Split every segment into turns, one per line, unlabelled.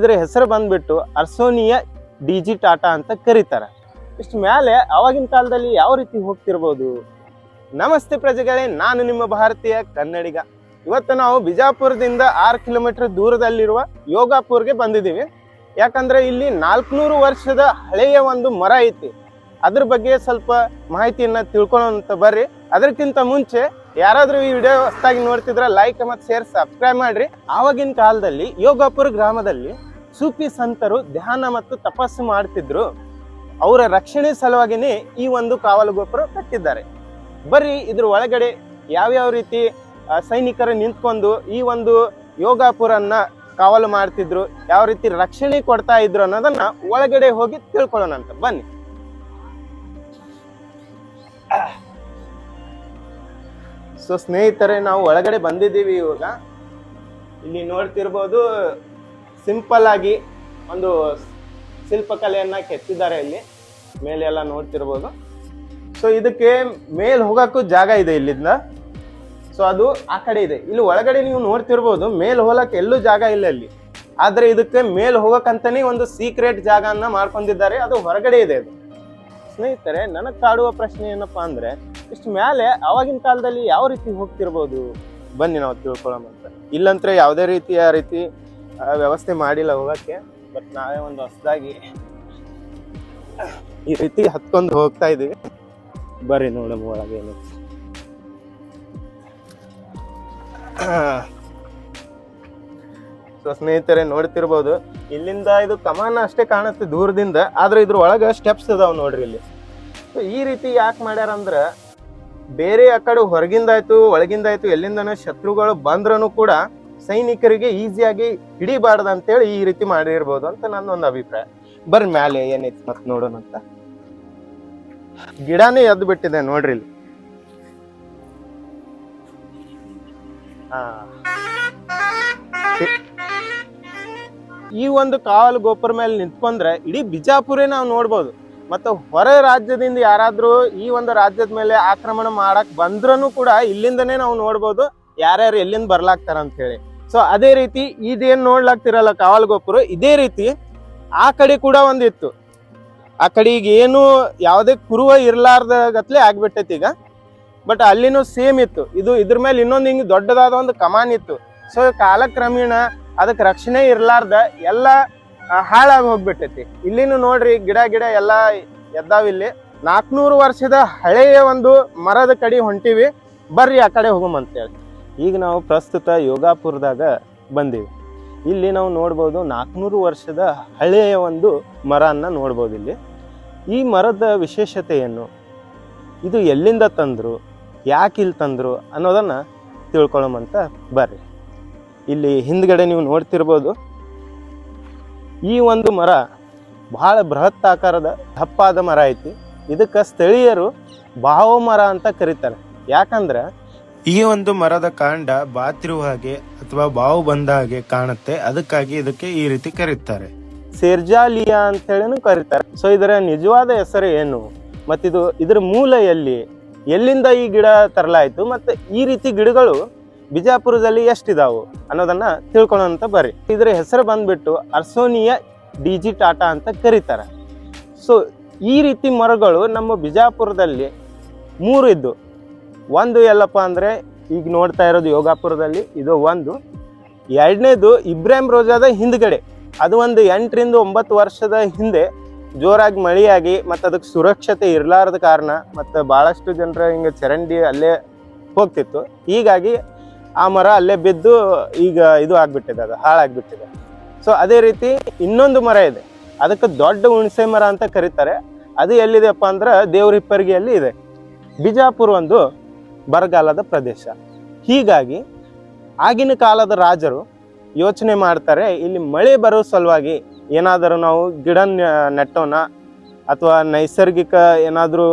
ಇದ್ರ ಹೆಸರು ಬಂದ್ಬಿಟ್ಟು ಅರ್ಸೋನಿಯಾ ಡಿ ಜಿ ಟಾಟಾ ಅಂತ ಕರೀತಾರೆ. ಇಷ್ಟು ಮೇಲೆ ಅವಾಗಿನ ಕಾಲದಲ್ಲಿ ಯಾವ ರೀತಿ ಹೋಗ್ತಿರ್ಬೋದು? ನಮಸ್ತೆ ಪ್ರಜೆಗಳೇ, ನಾನು ನಿಮ್ಮ ಭಾರತೀಯ ಕನ್ನಡಿಗ. ಇವತ್ತು ನಾವು ಬಿಜಾಪುರದಿಂದ ಆರು ಕಿಲೋಮೀಟರ್ ದೂರದಲ್ಲಿರುವ ಯೋಗಾಪುರ್ಗೆ ಬಂದಿದ್ದೀವಿ. ಯಾಕಂದ್ರೆ ಇಲ್ಲಿ ನಾಲ್ಕುನೂರು ವರ್ಷದ ಹಳೆಯ ಒಂದು ಮರ ಐತಿ. ಅದ್ರ ಬಗ್ಗೆ ಸ್ವಲ್ಪ ಮಾಹಿತಿಯನ್ನ ತಿಳ್ಕೊಳ್ಳೋಂತ ಬರ್ರಿ. ಅದಕ್ಕಿಂತ ಮುಂಚೆ ಯಾರಾದ್ರೂ ಈ ವಿಡಿಯೋ ಹೊಸದಾಗಿ ನೋಡ್ತಿದ್ರೆ ಲೈಕ್ ಮತ್ತು ಶೇರ್ ಸಬ್ಸ್ಕ್ರೈಬ್ ಮಾಡ್ರಿ. ಆವಾಗಿನ ಕಾಲದಲ್ಲಿ ಯೋಗಾಪುರ ಗ್ರಾಮದಲ್ಲಿ ಸೂಫಿ ಸಂತರು ಧ್ಯಾನ ಮತ್ತು ತಪಸ್ಸು ಮಾಡ್ತಿದ್ರು. ಅವರ ರಕ್ಷಣೆ ಸಲುವಾಗಿನೇ ಈ ಒಂದು ಕಾವಲು ಗೋಪುರ ಕಟ್ಟಿದ್ದಾರೆ. ಬರ್ರಿ, ಇದ್ರ ಒಳಗಡೆ ಯಾವ್ಯಾವ ರೀತಿ ಸೈನಿಕರು ನಿಂತ್ಕೊಂಡು ಈ ಒಂದು ಯೋಗಾಪುರನ್ನ ಕಾವಲು ಮಾಡ್ತಿದ್ರು, ಯಾವ ರೀತಿ ರಕ್ಷಣೆ ಕೊಡ್ತಾ ಇದ್ರು ಅನ್ನೋದನ್ನ ಒಳಗಡೆ ಹೋಗಿ ತಿಳ್ಕೊಳ್ಳೋಣ ಅಂತ. ಬನ್ನಿ. ಸೊ ಸ್ನೇಹಿತರೆ, ನಾವು ಒಳಗಡೆ ಬಂದಿದ್ದೀವಿ ಇವಾಗ. ಇಲ್ಲಿ ನೋಡ್ತಿರ್ಬೋದು ಸಿಂಪಲ್ ಆಗಿ ಒಂದು ಶಿಲ್ಪಕಲೆಯನ್ನ ಕೆತ್ತಿದ್ದಾರೆ ಇಲ್ಲಿ. ಮೇಲೆ ಎಲ್ಲ ನೋಡ್ತಿರ್ಬೋದು. ಸೊ ಇದಕ್ಕೆ ಮೇಲ್ ಹೋಗಕ್ಕೂ ಜಾಗ ಇದೆ ಇಲ್ಲಿಂದ. ಸೊ ಅದು ಆ ಕಡೆ ಇದೆ. ಇಲ್ಲಿ ಒಳಗಡೆ ನೀವು ನೋಡ್ತಿರ್ಬೋದು, ಮೇಲ್ ಹೋಗಕ್ಕೆ ಎಲ್ಲೂ ಜಾಗ ಇಲ್ಲ ಇಲ್ಲಿ. ಆದ್ರೆ ಇದಕ್ಕೆ ಮೇಲ್ ಹೋಗಕ್ಕಂತಾನೆ ಒಂದು ಸೀಕ್ರೆಟ್ ಜಾಗನ್ನ ಮಾಡ್ಕೊಂಡಿದ್ದಾರೆ. ಅದು ಹೊರಗಡೆ ಇದೆ ಅದು. ಸ್ನೇಹಿತರೆ, ನನಗ್ ಕಾಡುವ ಪ್ರಶ್ನೆ ಏನಪ್ಪಾ ಅಂದ್ರೆ, ಇಷ್ಟು ಮೇಲೆ ಅವಾಗಿನ ಕಾಲದಲ್ಲಿ ಯಾವ ರೀತಿ ಹೋಗ್ತಿರ್ಬೋದು? ಬನ್ನಿ ನಾವು ತಿಳ್ಕೊಳ್ಳೋಣ ಅಂತ. ಇಲ್ಲಂದ್ರೆ ಯಾವುದೇ ರೀತಿಯ ರೀತಿ ವ್ಯವಸ್ಥೆ ಮಾಡಿಲ್ಲ ಹೋಗಕ್ಕೆ ಬಟ್ ನಾವೇ ಒಂದು ಹೊಸದಾಗಿ ಈ ರೀತಿ ಹತ್ಕೊಂಡು ಹೋಗ್ತಾ ಇದೀವಿ ಬರ್ರಿ ನೋಡಮ್ಮ ಒಳಗೆ ಸೊ ಸ್ನೇಹಿತರೆ, ನೋಡ್ತಿರ್ಬೋದು, ಇಲ್ಲಿಂದ ಇದು ಕಮಾನ ಅಷ್ಟೇ ಕಾಣುತ್ತೆ ದೂರದಿಂದ, ಆದ್ರೆ ಇದ್ರ ಒಳಗೆ ಸ್ಟೆಪ್ಸ್ ಅದಾವ ನೋಡ್ರಿ ಇಲ್ಲಿ. ಸೊ ಈ ರೀತಿ ಯಾಕೆ ಮಾಡ್ಯಾರ ಅಂದ್ರೆ ಬೇರೆ ಆ ಕಡೆ ಹೊರಗಿಂದಾಯ್ತು, ಒಳಗಿಂದಾಯ್ತು, ಎಲ್ಲಿಂದನೇ ಶತ್ರುಗಳು ಬಂದ್ರೂ ಕೂಡ ಸೈನಿಕರಿಗೆ ಈಸಿಯಾಗಿ ಹಿಡಿಬಾರ್ದು ಅಂತೇಳಿ ಈ ರೀತಿ ಮಾಡಿರ್ಬೋದು ಅಂತ ನನ್ನ ಒಂದು ಅಭಿಪ್ರಾಯ. ಬರ್ ಮ್ಯಾಲೆ ಏನೈತಿ ಮತ್ ನೋಡೋಣ ಅಂತ. ಗಿಡನೇ ಎದ್ದು ಬಿಟ್ಟಿದೆ ನೋಡ್ರಿ ಇಲ್ಲಿ. ಈ ಒಂದು ಕಾವಲು ಗೋಪುರ ಮೇಲೆ ನಿಂತ್ಕೊಂಡ್ರೆ ಇಡೀ ಬಿಜಾಪುರೇ ನಾವು ನೋಡ್ಬೋದು. ಮತ್ತು ಹೊರ ರಾಜ್ಯದಿಂದ ಯಾರಾದರೂ ಈ ಒಂದು ರಾಜ್ಯದ ಮೇಲೆ ಆಕ್ರಮಣ ಮಾಡಕ್ ಬಂದ್ರೂ ಕೂಡ ಇಲ್ಲಿಂದನೇ ನಾವು ನೋಡ್ಬೋದು. ಯಾರ್ಯಾರು ಎಲ್ಲಿಂದ ಬರ್ಲಾಗ್ತಾರ ಅಂತ ಹೇಳಿ ಸೊ ಅದೇ ರೀತಿ ಇದೇನ್ ನೋಡ್ಲಾಗ್ತಿರಲ್ಲ ಕಾವಲ್ ಗೋಪುರ ಇದೇ ರೀತಿ ಆ ಕಡೆ ಕೂಡ ಒಂದಿತ್ತು. ಆ ಕಡೆ ಈಗ ಏನು ಯಾವುದೇ ಕುರುವ ಇರ್ಲಾರ್ದ ಗತ್ಲೆ ಆಗ್ಬಿಟ್ಟೈತಿ ಈಗ. ಬಟ್ ಅಲ್ಲಿನೂ ಸೇಮ್ ಇತ್ತು. ಇದು ಇದ್ರ ಮೇಲೆ ಇನ್ನೊಂದು ಹಿಂಗೆ ದೊಡ್ಡದಾದ ಒಂದು ಕಮಾನ್ ಇತ್ತು. ಸೊ ಕಾಲಕ್ರಮೇಣ ಅದಕ್ಕೆ ರಕ್ಷಣೆ ಇರ್ಲಾರ್ದ ಎಲ್ಲ ಹಾಳಾಗಿ ಹೋಗ್ಬಿಟ್ಟೈತಿ. ಇಲ್ಲಿನೂ ನೋಡ್ರಿ ಗಿಡ ಗಿಡ ಎಲ್ಲ ಎದ್ದಾವ ಇಲ್ಲಿ. ನಾಲ್ಕುನೂರು ವರ್ಷದ ಹಳೆಯ ಒಂದು ಮರದ ಕಡೆ ಹೊಂಟಿವಿ. ಬರ್ರಿ ಆ ಕಡೆ ಹೋಗಮಂತೇಳಿ. ಈಗ ನಾವು ಪ್ರಸ್ತುತ ಯೋಗಾಪುರದಾಗ ಬಂದೀವಿ. ಇಲ್ಲಿ ನಾವು ನೋಡ್ಬೋದು ನಾಲ್ಕುನೂರು ವರ್ಷದ ಹಳೆಯ ಒಂದು ಮರನ್ನ ನೋಡ್ಬೋದು ಇಲ್ಲಿ. ಈ ಮರದ ವಿಶೇಷತೆ ಏನು ಇದು ಎಲ್ಲಿಂದ ತಂದರು ಯಾಕೆ ಇಲ್ಲಿ ತಂದರು ಅನ್ನೋದನ್ನು ತಿಳ್ಕೊಳ್ಳೋಮಂತ ಬರ್ರಿ. ಇಲ್ಲಿ ಹಿಂದ್ಗಡೆ ನೀವು ನೋಡ್ತಿರ್ಬೋದು, ಈ ಒಂದು ಮರ ಬಹಳ ಬೃಹತ್ ಆಕಾರದ ದಪ್ಪಾದ ಮರ ಐತಿ. ಇದಕ್ಕೆ ಸ್ಥಳೀಯರು ಬಾವು ಮರ ಅಂತ ಕರೀತಾರೆ. ಯಾಕಂದ್ರೆ ಈ ಒಂದು ಮರದ ಕಾಂಡ ಬಾತಿರುವ ಹಾಗೆ ಅಥವಾ ಬಾವು ಬಂದ ಹಾಗೆ ಕಾಣುತ್ತೆ. ಅದಕ್ಕಾಗಿ ಇದಕ್ಕೆ ಈ ರೀತಿ ಕರೀತಾರೆ. ಸೇರ್ಜಾಲಿಯಾ ಅಂತ ಹೇಳಿನೂ ಕರೀತಾರೆ. ಸೊ ಇದರ ನಿಜವಾದ ಹೆಸರು ಏನು? ಮತ್ತಿದು ಇದರ ಮೂಲ ಎಲ್ಲಿ? ಎಲ್ಲಿಂದ ಈ ಗಿಡ ತರಲಾಯಿತು? ಮತ್ತೆ ಈ ರೀತಿ ಗಿಡಗಳು ಬಿಜಾಪುರದಲ್ಲಿ ಎಷ್ಟಿದಾವು ಅನ್ನೋದನ್ನ ತಿಳ್ಕೊಳ್ಳೋಂತ ಬರ್ರಿ. ಇದರ ಹೆಸರು ಬಂದ್ಬಿಟ್ಟು ಅರ್ಸೋನಿಯಾ ಡಿ ಜಿ ಟಾಟಾ ಅಂತ ಕರೀತಾರೆ. ಸೊ ಈ ರೀತಿ ಮರಗಳು ನಮ್ಮ ಬಿಜಾಪುರದಲ್ಲಿ ಮೂರು ಇದ್ದು. ಒಂದು ಎಲ್ಲಪ್ಪ ಅಂದರೆ ಈಗ ನೋಡ್ತಾ ಇರೋದು ಯೋಗಾಪುರದಲ್ಲಿ ಇದು ಒಂದು. ಎರಡನೇದು ಇಬ್ರಾಹಿಂ ರೋಜಾದ ಹಿಂದ್ಗಡೆ. ಅದು ಒಂದು ಎಂಟರಿಂದ ಒಂಬತ್ತು ವರ್ಷದ ಹಿಂದೆ ಜೋರಾಗಿ ಮಳೆಯಾಗಿ ಮತ್ತು ಅದಕ್ಕೆ ಸುರಕ್ಷತೆ ಇರಲಾರದ ಕಾರಣ ಮತ್ತು ಭಾಳಷ್ಟು ಜನರ ಹಿಂಗೆ ಚರಂಡಿ ಅಲ್ಲೇ ಹೋಗ್ತಿತ್ತು. ಹೀಗಾಗಿ ಆ ಮರ ಅಲ್ಲೇ ಬಿದ್ದು ಈಗ ಇದು ಆಗಿಬಿಟ್ಟಿದೆ, ಅದು ಹಾಳಾಗಿಬಿಟ್ಟಿದೆ. ಸೊ ಅದೇ ರೀತಿ ಇನ್ನೊಂದು ಮರ ಇದೆ. ಅದಕ್ಕೆ ದೊಡ್ಡ ಹುಣಸೆ ಮರ ಅಂತ ಕರೀತಾರೆ. ಅದು ಎಲ್ಲಿದೆಪ್ಪ ಅಂದ್ರೆ ದೇವರಿಪ್ಪರಿಗೆಯಲ್ಲಿ ಇದೆ. ಬಿಜಾಪುರ ಒಂದು ಬರಗಾಲದ ಪ್ರದೇಶ. ಹೀಗಾಗಿ ಆಗಿನ ಕಾಲದ ರಾಜರು ಯೋಚನೆ ಮಾಡ್ತಾರೆ, ಇಲ್ಲಿ ಮಳೆ ಬರೋ ಸಲುವಾಗಿ ಏನಾದರೂ ನಾವು ಗಿಡ ನೆಟ್ಟೋಣ, ಅಥವಾ ನೈಸರ್ಗಿಕ ಏನಾದರೂ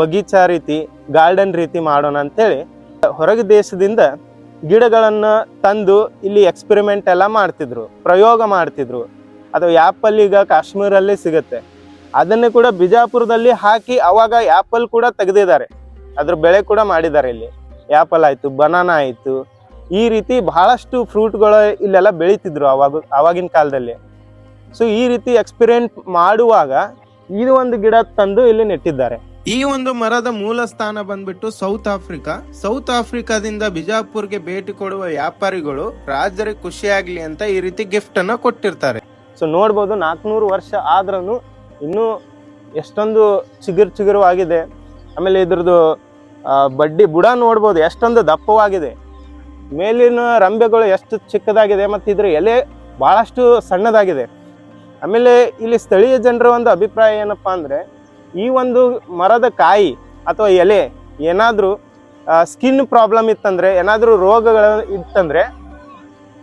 ಬಗೀಚಾ ರೀತಿ, ಗಾರ್ಡನ್ ರೀತಿ ಮಾಡೋಣ ಅಂತೇಳಿ ಹೊರಗೆ ದೇಶದಿಂದ ಗಿಡಗಳನ್ನು ತಂದು ಇಲ್ಲಿ ಎಕ್ಸ್ಪೆರಿಮೆಂಟ್ ಎಲ್ಲ ಮಾಡ್ತಿದ್ರು, ಪ್ರಯೋಗ ಮಾಡ್ತಿದ್ರು. ಅದು ಆ್ಯಪಲ್ ಈಗ ಕಾಶ್ಮೀರಲ್ಲೇ ಸಿಗುತ್ತೆ. ಅದನ್ನು ಕೂಡ ಬಿಜಾಪುರದಲ್ಲಿ ಹಾಕಿ ಅವಾಗ ಆ್ಯಪಲ್ ಕೂಡ ತೆಗೆದಿದ್ದಾರೆ. ಅದ್ರ ಬೆಳೆ ಕೂಡ ಮಾಡಿದ್ದಾರೆ ಇಲ್ಲಿ. ಆ್ಯಪಲ್ ಆಯಿತು ಬನಾನಾ ಆಯಿತು. ಈ ರೀತಿ ಬಹಳಷ್ಟು ಫ್ರೂಟ್ಗಳು ಇಲ್ಲೆಲ್ಲ ಬೆಳೀತಿದ್ರು ಅವಾಗ ಆವಾಗಿನ ಕಾಲದಲ್ಲಿ. ಸೊ ಈ ರೀತಿ ಎಕ್ಸ್ಪೀರಿಯೆನ್ಸ್ ಮಾಡುವಾಗ ಇದು ಒಂದು ಗಿಡ ತಂದು ಇಲ್ಲಿ ನೆಟ್ಟಿದ್ದಾರೆ. ಈ ಒಂದು ಮರದ ಮೂಲ ಸ್ಥಾನ ಬಂದ್ಬಿಟ್ಟು ಸೌತ್ ಆಫ್ರಿಕಾ ಸೌತ್ ಆಫ್ರಿಕಾದಿಂದ ಬಿಜಾಪುರ್ಗೆ ಭೇಟಿ ಕೊಡುವ ವ್ಯಾಪಾರಿಗಳು ರಾಜರಿಗೆ ಖುಷಿಯಾಗ್ಲಿ ಅಂತ ಈ ರೀತಿ ಗಿಫ್ಟ್ ಅನ್ನ ಕೊಟ್ಟಿರ್ತಾರೆ. ಸೊ ನೋಡ್ಬೋದು ನಾಲ್ಕುನೂರು ವರ್ಷ ಆದ್ರೂ ಇನ್ನೂ ಎಷ್ಟೊಂದು ಚಿಗುರು ಚಿಗುರು ಆಗಿದೆ ಆಮೇಲೆ ಇದ್ರದ್ದು ಬಡ್ಡಿ ಬುಡ ನೋಡ್ಬೋದು, ಎಷ್ಟೊಂದು ದಪ್ಪವಾಗಿದೆ. ಮೇಲಿನ ರಂಬೆಗಳು ಎಷ್ಟು ಚಿಕ್ಕದಾಗಿದೆ ಮತ್ತು ಇದರ ಎಲೆ ಭಾಳಷ್ಟು ಸಣ್ಣದಾಗಿದೆ. ಆಮೇಲೆ ಇಲ್ಲಿ ಸ್ಥಳೀಯ ಜನರ ಒಂದು ಅಭಿಪ್ರಾಯ ಏನಪ್ಪಾ ಅಂದರೆ, ಈ ಒಂದು ಮರದ ಕಾಯಿ ಅಥವಾ ಎಲೆ ಏನಾದರೂ ಸ್ಕಿನ್ ಪ್ರಾಬ್ಲಮ್ ಇತ್ತಂದರೆ, ಏನಾದರೂ ರೋಗಗಳು ಇತ್ತಂದರೆ,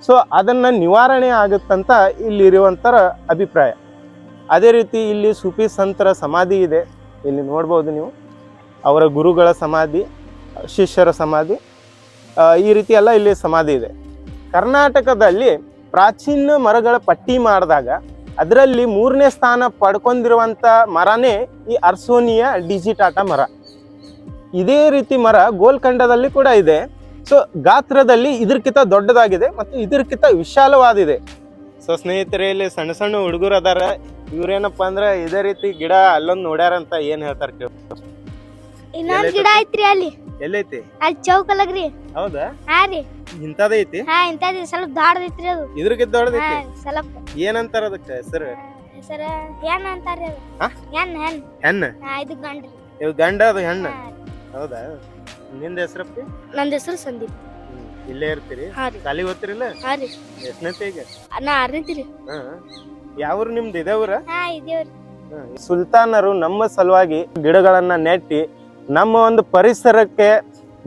ಸೊ ಅದನ್ನು ನಿವಾರಣೆ ಆಗುತ್ತಂತ ಇಲ್ಲಿರುವಂಥರ ಅಭಿಪ್ರಾಯ. ಅದೇ ರೀತಿ ಇಲ್ಲಿ ಸೂಫಿ ಸಂತರ ಸಮಾಧಿ ಇದೆ. ಇಲ್ಲಿ ನೋಡ್ಬೋದು ನೀವು. ಅವರ ಗುರುಗಳ ಸಮಾಧಿ, ಶಿಷ್ಯರ ಸಮಾಧಿ ಈ ರೀತಿ ಎಲ್ಲ ಇಲ್ಲಿ ಸಮಾಧಿ ಇದೆ. ಕರ್ನಾಟಕದಲ್ಲಿ ಪ್ರಾಚೀನ ಮರಗಳ ಪಟ್ಟಿ ಮಾಡಿದಾಗ ಅದರಲ್ಲಿ ಮೂರನೇ ಸ್ಥಾನ ಪಡ್ಕೊಂಡಿರುವಂಥ ಮರನೇ ಈ ಅರ್ಸೋನಿಯಾ ಡಿಜಿಟಾಟಾ ಮರ. ಇದೇ ರೀತಿ ಮರ ಗೋಲ್ಕಂಡದಲ್ಲಿ ಕೂಡ ಇದೆ. ಸೊ ಗಾತ್ರದಲ್ಲಿ ಇದಕ್ಕಿಂತ ದೊಡ್ಡದಾಗಿದೆ ಮತ್ತು ಇದಕ್ಕಿಂತ ವಿಶಾಲವಾದಿದೆ. ಸೊ ಸ್ನೇಹಿತರೆ, ಇಲ್ಲಿ ಸಣ್ಣ ಸಣ್ಣ ಹುಡುಗರು ಅದಾರ. ಇವ್ರೇನಪ್ಪ ಅಂದ್ರೆ ಇದೇ ರೀತಿ ಗಿಡ ಅಲ್ಲೊಂದು ನೋಡ್ಯಾರಂತ ಏನು ಹೇಳ್ತಾರೆ ಕೇಳಿ.
ಇನ್ನೊಂದ್ ಗಿಡ ಐತ್ರಿ ಅಲ್ಲಿ.
ಎಲ್ಲೈತಿ?
ಅಲ್ಲಿ ಚೌಕಲಗ್ರಿ.
ಹೌದಾ?
ಹಾ ರೀ.
ಐತಿ?
ಹಾ ಇಂತದ ಸ್ವಲ್ಪ ದೊಡ್ಡದೈತ್ರಿ ಅದು.
ಇದ್ರಗಿದ್
ಹಾ
ದೊಡ್ಡದೈತಿ
ಸ್ವಲ್ಪ.
ಏನಂತಾರ ಅದಕ್ಕೆ ಹೆಸರು?
ಹೆಸರು ಹೆಣ್ ಅಂತಾರ್ರಿ ಅದು.
ಹಾ?
ಹೆಣ್ಣ ಹೆಣ್
ಹೆಣ್ಣ?
ಹಾ ಇದು ಗಂಡ್ರಿ.
ಇವ್ ಗಂಡ ಅದು ಹೆಣ್ಣ. ಹೌದಾ? ನಿಂದ ಹೆಸರಪ್ಪ?
ನನ್ನ ಹೆಸರು ಸಂದೀಪ್.
ಇಲ್ಲೇ ಇರ್ತೀರಿ?
ಹಾ ರೀ.
ಸಾಲಿ ಓದ್ತಿರಿಲ್ಲ
ಹಾ ರೀ.
ಎಷ್ಟನೇ ಈಗ
ನಾ ಆರ್ನಿತ್ರಿ
ಹಾ. ಯಾವ್ರು ನಿಮ್ದು? ಇದೇವ್ರ
ಹಾ ಇದೇವ್ರಿ
ಸುಲ್ತಾನರು ನಮ್ಮ ಸಲುವಾಗಿ ಗಿಡಗಳನ್ನ ನೆಟ್ಟಿ ನಮ್ಮ ಒಂದು ಪರಿಸರಕ್ಕೆ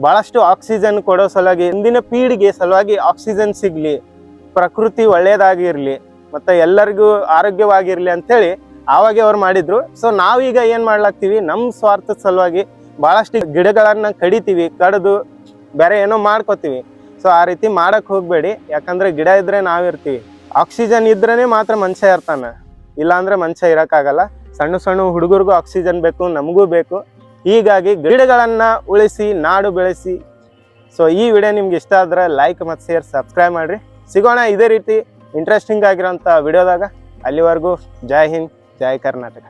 ಬಹಳಷ್ಟು ಆಕ್ಸಿಜನ್ ಕೊಡೋ ಸಲುವಾಗಿ ಇಂದಿನ ಪೀಳಿಗೆ ಸಲುವಾಗಿ ಆಕ್ಸಿಜನ್ ಸಿಗಲಿ, ಪ್ರಕೃತಿ ಒಳ್ಳೆಯದಾಗಿರಲಿ, ಮತ್ತೆ ಎಲ್ಲರಿಗೂ ಆರೋಗ್ಯವಾಗಿರಲಿ ಅಂತೇಳಿ ಆವಾಗೆ ಅವ್ರು ಮಾಡಿದ್ರು. ಸೊ ನಾವೀಗ ಏನು ಮಾಡ್ಲಾಗ್ತೀವಿ? ನಮ್ಮ ಸ್ವಾರ್ಥದ ಸಲುವಾಗಿ ಬಹಳಷ್ಟು ಗಿಡಗಳನ್ನು ಕಡಿತೀವಿ, ಕಡಿದು ಬೇರೆ ಏನೋ ಮಾಡ್ಕೋತೀವಿ. ಸೊ ಆ ರೀತಿ ಮಾಡಕ್ ಹೋಗಬೇಡಿ. ಯಾಕಂದ್ರೆ ಗಿಡ ಇದ್ದರೆ ನಾವಿರ್ತೀವಿ. ಆಕ್ಸಿಜನ್ ಇದ್ರೇ ಮಾತ್ರ ಮನುಷ್ಯ ಇರ್ತಾನೆ. ಇಲ್ಲಾಂದ್ರೆ ಮನುಷ್ಯ ಇರಕ್ಕಾಗಲ್ಲ. ಸಣ್ಣ ಸಣ್ಣ ಹುಡುಗರಿಗೂ ಆಕ್ಸಿಜನ್ ಬೇಕು, ನಮಗೂ ಬೇಕು. ಹೀಗಾಗಿ ಗಿಡಗಳನ್ನು ಉಳಿಸಿ, ನಾಡು ಬೆಳೆಸಿ. ಸೊ ಈ ವಿಡಿಯೋ ನಿಮ್ಗೆ ಇಷ್ಟ ಆದ್ರೆ ಲೈಕ್ ಮತ್ತು ಶೇರ್ ಸಬ್ಸ್ಕ್ರೈಬ್ ಮಾಡಿರಿ. ಸಿಗೋಣ ಇದೇ ರೀತಿ ಇಂಟ್ರೆಸ್ಟಿಂಗ್ ಆಗಿರೋಂಥ ವಿಡಿಯೋದಾಗ. ಅಲ್ಲಿವರೆಗೂ ಜೈ ಹಿಂದ್, ಜೈ ಕರ್ನಾಟಕ.